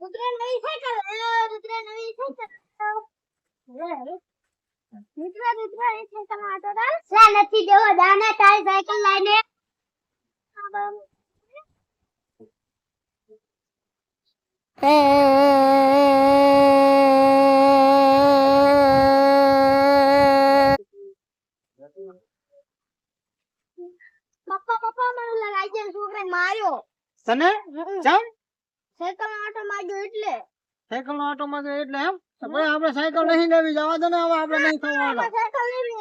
રુદ્ર નવી સાયકલ રુદ્ર નવી સાયકલ. રુદ્ર રુદ્ર એ સાયકલમાં આટો ડાલ લા નથી દેવો દાના તારી સાયકલ લઈને. પપ્પા પપ્પા મને લગાઈ દે છોકરાને માર્યો તને હમ. સાયકલમાં આટો માર્યો એટલે. સાયકલ નો આટો માં એટલે એમ? ભાઈ આપણે સાયકલ નહીં લેવી જવા દે ને હવે આપણે નહીં થવાનું. સાયકલ લેવી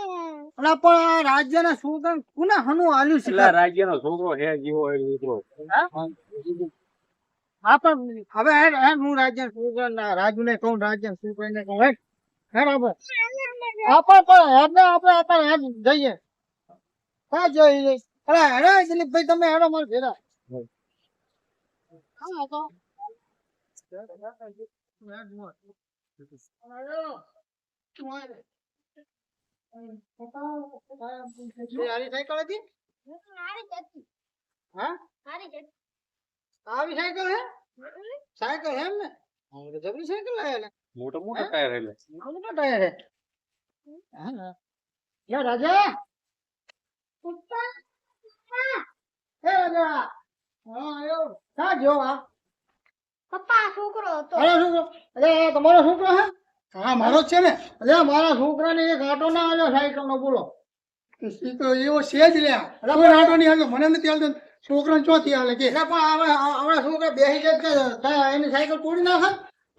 પણ આ રાજ્યના શું કોને હનુ આલ્યું છે? રાજ્ય નો છોકરો હે જીવો એ દીકરો. આપણે હવે હેડ હેડ હું રાજ્ય શું રાજુ ને કહું રાજ્ય શું ને કહું હેડ આપણે. આપણે પણ ને આપણે અત્યારે હેડ જઈએ. હા જઈએ અરે હેડો દિલીપભાઈ તમે હેડો મારે ભેરા હા તો. સાયકલ હા સાયકલ હે હે મોટો મોટો ટાયર એટલે આવું ટાયર હે. હા રાજા? પપ્પા હે, રાજા. હા, આયો. કા જો આ પપ્પા છોકરો હતો મારો છોકરો? અરે તમારો છોકરો હે? હા મારો જ છે ને? અરે મારા છોકરાને એક આટો ના આવ્યો સાયકલ નો બોલો. ઈ તો એવો છે જ લ્યા. કોઈ નાટો નહીં હાલતો મને નથી હાલતો છોકરાને ચોથી હાલે કે. એટલે પણ હવે આપણા છોકરા બેસી જાય એની સાયકલ તોડી નાખે?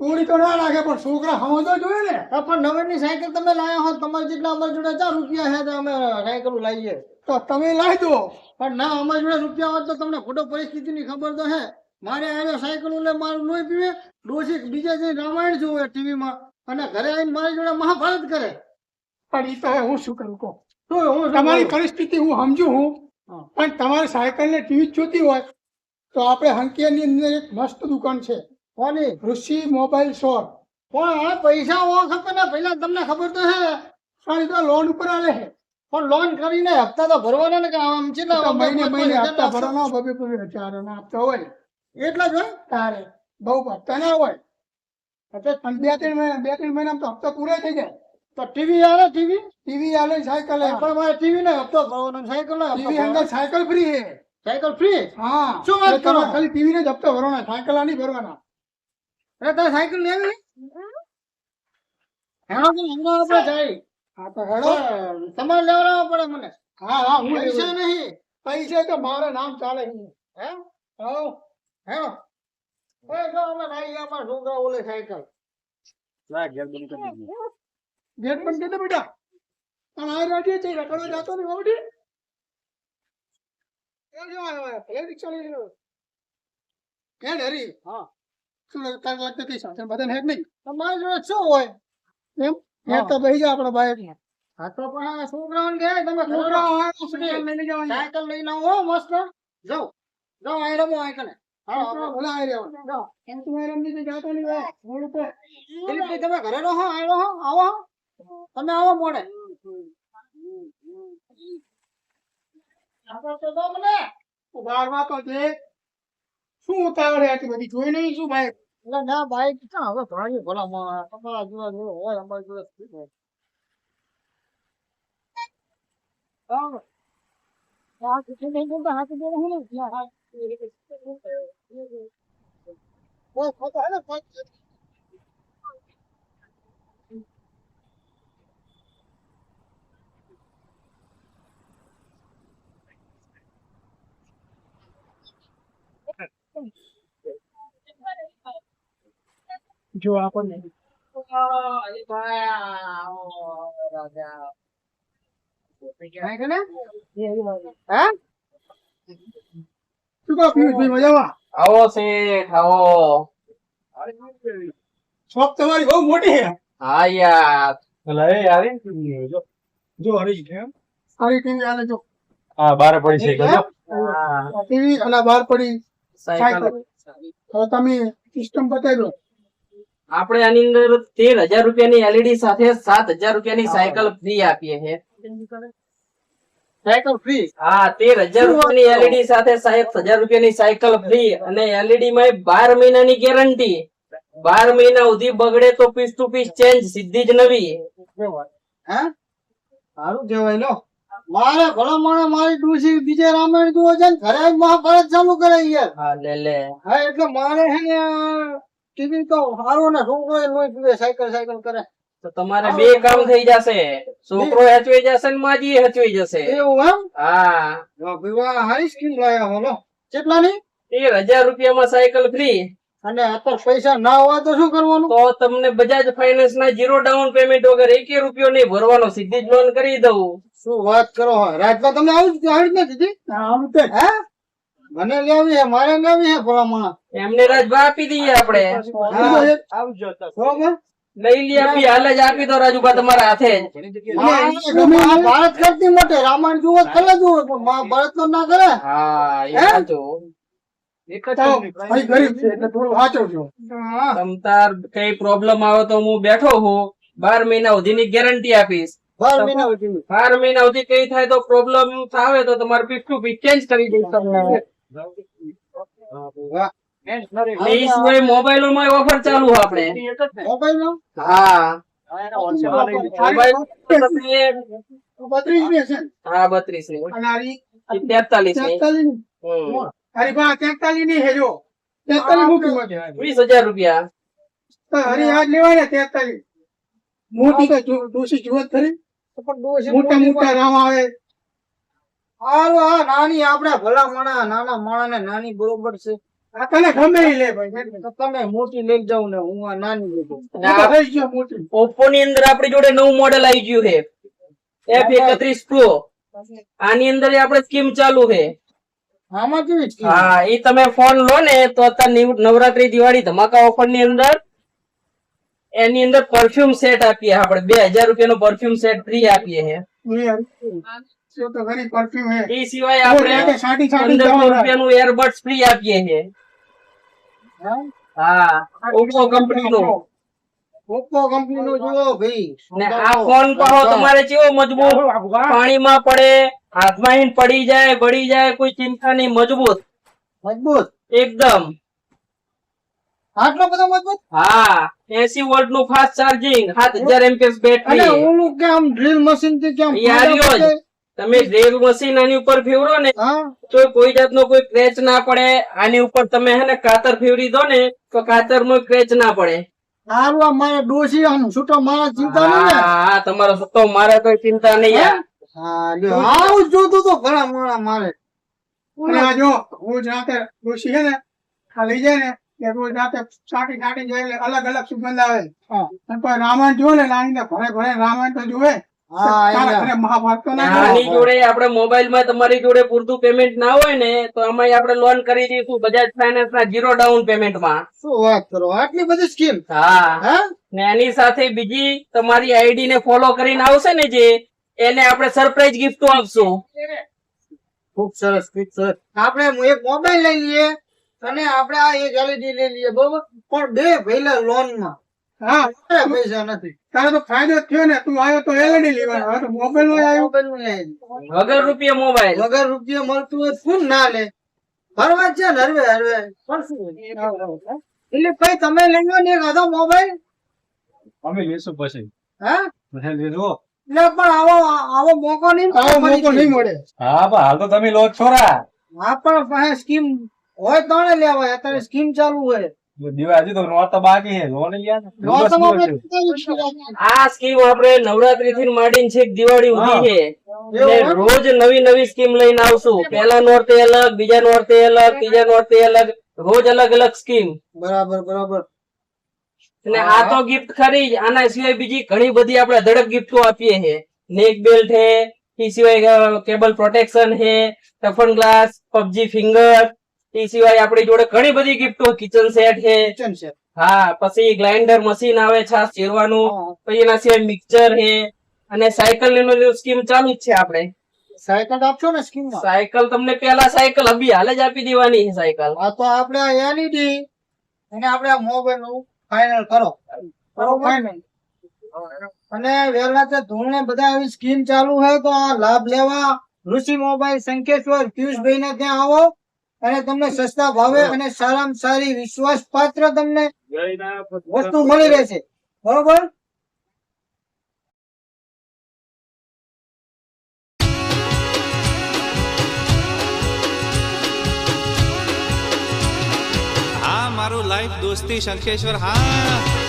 તોડી તો ના નાખે પણ છોકરા સમજો જોઈએ ને. પણ નવેરની સાયકલ તમે લાયા હો તમારે જેટલા અમારી જોડે ચાર રૂપિયા છે તો અમે સાયકલ લાવીએ તો તમે લાવી દો. પણ ના અમારી જોડે રૂપિયા હોત તો તમને ખોટો પરિસ્થિતિની ખબર તો હે. મારે એને સાયકલ લે મારું લોહી પીવે ડોશી બીજા જઈને રામાયણ જોવે ટીવીમાં અને ઘરે આવીને મારી જોડે મહાભારત કરે. પણ એ તો હું શું કરું કહો. તો હું તમારી પરિસ્થિતિ હું સમજુ હું પણ તમારે સાયકલ ને ટીવી જોતી હોય તો આપણે હંકેની અંદર એક મસ્ત દુકાન છે. કોની? ઋષિ મોબાઈલ શોપ પણ આ પૈસા ખપે ને પહેલા તમને ખબર તો હે પણ તો લોન ઉપર આલે છે. પણ લોન કરીને હપ્તા તો ભરવાના ને કે આમ છે મહિને મહિને હપ્તા ભરવાના બબે બબે હજારોના હપ્તા હોય. એટલા જ હોય તારે. બહુ હપ્તા ના હોય. એટલે બે ત્રણ મહિના બે ત્રણ મહિનામાં તો હપ્તો પૂરો થઈ જાય. તો ટીવી આવે ટીવી? ટીવી આવે સાયકલ પણ મારે ટીવી ને હપ્તો ભરવાનો સાયકલ ટીવી અંદર સાયકલ ફ્રી છે. સાયકલ ફ્રી હા. શું વાત કરો? ખાલી ટીવી ને જ હપ્તો ભરવાના સાયકલ નહીં ભરવાના. અરે તારે સાયકલ લેવી? તો આપણે જાય. હા તો હેડો. તમારે લેવડાવવા પડે મને. હા હા હું પૈસા નહીં. પૈસા તો મારા નામ ચાલે છે. હે? હેણો ઓય જો અમે અમારા છોકરા ઓલે સાયકલ લા ઘેર બંધ કરી દીધું. ગેટ બંધ કરી દે બેટા. પણ આ રાજી છે રખડવા જતો નહીં બાબડી એ જો. એ રિક્ષા લઈ હે ડરી? હા. શું લાગે તાર લાગતું કઈ સાધન હેક નહીં? તમારી જોડે શું હોય? એમ? હા. તો બેસી જા આપણા બાઈક હા તો પણ આ છોકરાઓને કહે તમે છોકરા હોય સાયકલ લઈને આવો હો, મસ્ત. જાઓ. જાઓ અહીં રમો તો તો તમે ઘરે રહો આવો તમે આવો મોડે તો દો બારમાં તો જે શું ઉતાવળ બધી જોઈ નહીં શું ભાઈ એટલે ના ભાઈ ક્યાં હવે ભાઈ ભલા માં તમારા જોવા જોડે હોય અમારી જોડે હોય? હા. કીધું નહીં બોલતા, હાથ જોડે હું નહીં. ના, હાથ. કોઈ ખોટો હે ને, કોઈ જો આપણને કાંઈ કે ને? હે? શું કહો પિયુષભાઈ મજામાં આવો શેઠ આવો. શોપ તમારી બહુ મોટી છે. હા યાર. આવી ને જો. જો હરી છે એમ. સારી ટીવી આલે જો. હા બારે પડી છે જો. ટીવી અને બહાર પડી. સાયકલ. હવે તમે સિસ્ટમ બતાવી દો. આપણે આની અંદર તેર હજાર રૂપિયાની એલઈડી સાથે સાત હજાર રૂપિયાની સાયકલ ફ્રી આપીએ છીએ. સાયકલ ફ્રી હા તેર હજાર રૂપિયાની એલઈડી સાથે સાહેબ હજાર રૂપિયાની સાયકલ ફ્રી અને એલઈડી માં બાર મહિનાની ગેરંટી બાર મહિના સુધી બગડે તો પીસ ટુ પીસ ચેન્જ સીધી જ નવી. હે? સારું કહેવાય લો. મારે ઘણો માણસ મારી ડૂસી બીજે રામાયણ જુઓ છે ને ઘરે મહાભારત ચાલુ કરે યાર. હા લે લે. હા એટલે મારે હે ને ટીવી તો સારો ને છોકરો એ લોહી પીવે સાયકલ સાયકલ કરે. તો તમારે બે કામ થઈ જશે. છોકરો હચવાઈ જશે ને માજી હચવાઈ જશે. એવું એમ? હા. વિવાહ હારી સ્કીમ લાયા બોલો કેટલાની? તેર હજાર રૂપિયામાં સાયકલ ફ્રી. અને અત્યારે પૈસા ના હોય તો શું કરવાનું? તો તમને બજાજ ફાઇનાન્સ ના જીરો ડાઉન પેમેન્ટ વગર એક રૂપિયો નહીં ભરવાનો સીધી જ લોન કરી દઉં. શું વાત કરો રાજમાં તમને આવું આવી જ નથી આમ તો. હે? મને લેવી છે મારે લેવી છે ભલા એમને રાજભા આપી દઈએ આપણે. હા. બરોબર? લઈ લઈએ આપી હાલ જ આપી દો રાજુભા તમારા હાથે ભારત કરતી મોટે રામાયણ જુઓ તો જુઓ પણ ભારત નો ના કરે. હા એ કઈ પ્રોબ્લેમ આવે તો હું બેઠો હું. બાર મહિના સુધીની ગેરંટી આપીશ. બાર મહિના સુધી બાર મહિના સુધી કઈ થાય તો પ્રોબ્લેમ આવે તો તમારે પીસ ટુ પીસ ચેન્જ કરી દઈશ તમને. મોબાઈલો માં ઓફર ચાલુ આપણે. મોબાઈલ હા બત્રીસની હશે ને? હા બત્રીસની અને આરી તેતાલીસની તેતાલીસની. હમ. અરે બા તેતાલીસની છે તેતાલીસ શું કિંમત છે? વીસ હજાર રૂપિયા. હરી આજ લેવાય ને તેતાલીસ. મોટી દોષી જો- ડોશી જુઓ ખરી. મોટા મોટા રામ આવે. હારું, હા નાની આપડા ભલા માણા નાના માણા ને નાની બરોબર છે. તને ગમે લે ભાઈ તમે મોટી લઈ જાવ ને હું આ નાની લઈ જાઉં. અને આ તો આ થઈ ગયો મોટી. ઓપ્પો ની અંદર આપણી જોડે નવું મોડેલ આવી ગયું છે. એફ એકત્રીસ પ્રો આની અંદર આપણે સ્કીમ ચાલુ છે. આમાં કેવી હા એ તમે ફોન લો ને તો અત્યારે નવરાત્રી દિવાળી ધમાકા ઓફરની અંદર એની અંદર પરફ્યુમ સેટ આપીએ આપણે. બે હજાર રૂપિયાનો પરફ્યુમ સેટ ફ્રી આપીએ છે. તો ઘણી પરફ્યુમ હે એ સિવાય આપણે સાડી સાડી રૂપિયાનું એરબડ્સ ફ્રી આપીએ છીએ હા? હા. ઓપ્પો કંપની ઓપ્પો કંપની જુઓ ભાઈ. ને આ ફોન પાહો તમારે કેવો મજબૂત પાણીમાં પડે હાથમાં પડી જાય બળી જાય કોઈ ચિંતા નહીં મજબૂત. મજબૂત. એકદમ. આટલો બધો મજબૂત? હા. એસી વોલ્ટનું ફાસ્ટ ચાર્જિંગ સાત હજાર એમપીએસ અને બેટરી ઓલું કે આમ ડ્રીલ મશીનથી કેમ જ. તમે ડ્રિલ મશીન આની ઉપર ફેવરો ને તો કોઈ જાતનો કોઈ ક્રેચ ના પડે. આની ઉપર તમે હે ને કાતર ફેવરી દો ને તો કાતરમાં ક્રેચ ના પડે. હારું આ ડોસી છૂટો મારા ચિંતા નહીં હા હા, તમારો છૂટો મારે કોઈ ચિંતા નહીં હા? આવું જોતું તો ઘણા મોણા મારે. જો રોજ રાતે ડોસી હે ને આ લઈ જાય ને કે રોજ રાતે સાટી સાટી જાય એટલે અલગ અલગ સુગંધ આવે. હા. રામાયણ જોવે ને લાવીને ઘરે ઘરે રામાયણ તો જોવે. આની જોડે આપણે મોબાઈલમાં તમારી જોડે પૂરતું પેમેન્ટ ના હોય ને તો આપણે લોન કરી દઈશું બજાજ ફાઇનાન્સ ના જીરો ડાઉન પેમેન્ટમાં શું વાત કરો? આટલી બધી સ્કીમ હા. ને એની સાથે બીજી તમારી આઈડી ને ફોલો કરીને આવશે ને જે એને આપણે સરપ્રાઈઝ ગિફ્ટો આપશું. ખૂબ સરસ ખૂબ સરસ. આપણે એક મોબાઈલ લઈ લઈએ અને આપણે આ એક એલઈડી લઈ લઈએ બરોબર? પણ બે પહેલા લોનમાં. હા. પૈસા નથી. તારે તો ફાયદો થયો ને. તું આવ્યો તો એલઈડી લેવાનો. હવે તો મોબાઈલમાં આવ્યો. મોબાઈલ વગર રૂપિયા મોબાઈલ વગર રૂપિયા મળતું હોય શું ના લે? ફરવા છે ને હરવે હરવે. પણ શું? એટલે ભાઈ તમે લઈ લો ને આધો મોબાઈલ અમે લેશું પછી. હા? પછી લેજો એટલે પણ આવો આવો મોકો નહીં મળે. આવો મોકો નહીં મળે. હા પણ હાલ તો તમે લો છોરા હા પણ પાસે સ્કીમ હોય તો લેવાય. અત્યારે સ્કીમ ચાલુ હોય. દિવાળી તો તો બાકી છે. આ સ્કીમ આપણે નવરાત્રી થી માંડીને છેક દિવાળી સુધી છે. એવું ને એમ? રોજ નવી નવી સ્કીમ લઈને આવશું. પહેલા નોરતે અલગ બીજા નોરતે અલગ ત્રીજા નોરતે અલગ. રોજ અલગ અલગ સ્કીમ. બરાબર બરાબર. અને આ તો ગિફ્ટ ખરી આના સિવાય બીજી ઘણી બધી આપણે ધડક ગિફ્ટો આપીએ છે. નેક બેલ્ટ હે એ સિવાય કેબલ પ્રોટેક્શન હે ટફન ગ્લાસ પબજી ફિંગર એ સિવાય આપણી જોડે ઘણી બધી ગિફ્ટો કિચન સેટ છે. કિચન હા પછી ગ્રાઇન્ડર મશીન આવે છે ચીરવાનું પછી એના સિવાય મિક્સર છે. અને સાયકલની સ્કીમ ચાલુ જ છે આપણે. સાયકલ આપશો ને સ્કીમ સાયકલ તમને પેલા સાયકલ અભી હાલ જ આપી દેવાની છે સાયકલ. આ તો આપણે આ એલઈડી અને આપણે આ મોબાઈલનું ફાઇનલ કરો બરોબર. અને વેલા તે ધૂળને બધા આવી સ્કીમ ચાલુ છે તો આ લાભ લેવા. ઋષિ મોબાઈલ સંકેશ્વર પિયુષભાઈ ને ત્યાં આવો. અને તમને સસ્તા ભાવે અને સારામાં સારી વિશ્વાસ પાત્ર તમને વસ્તુ મળી રહેશે. બરોબર? હા મારું લાઈફ દોસ્તી શંખેશ્વર હા.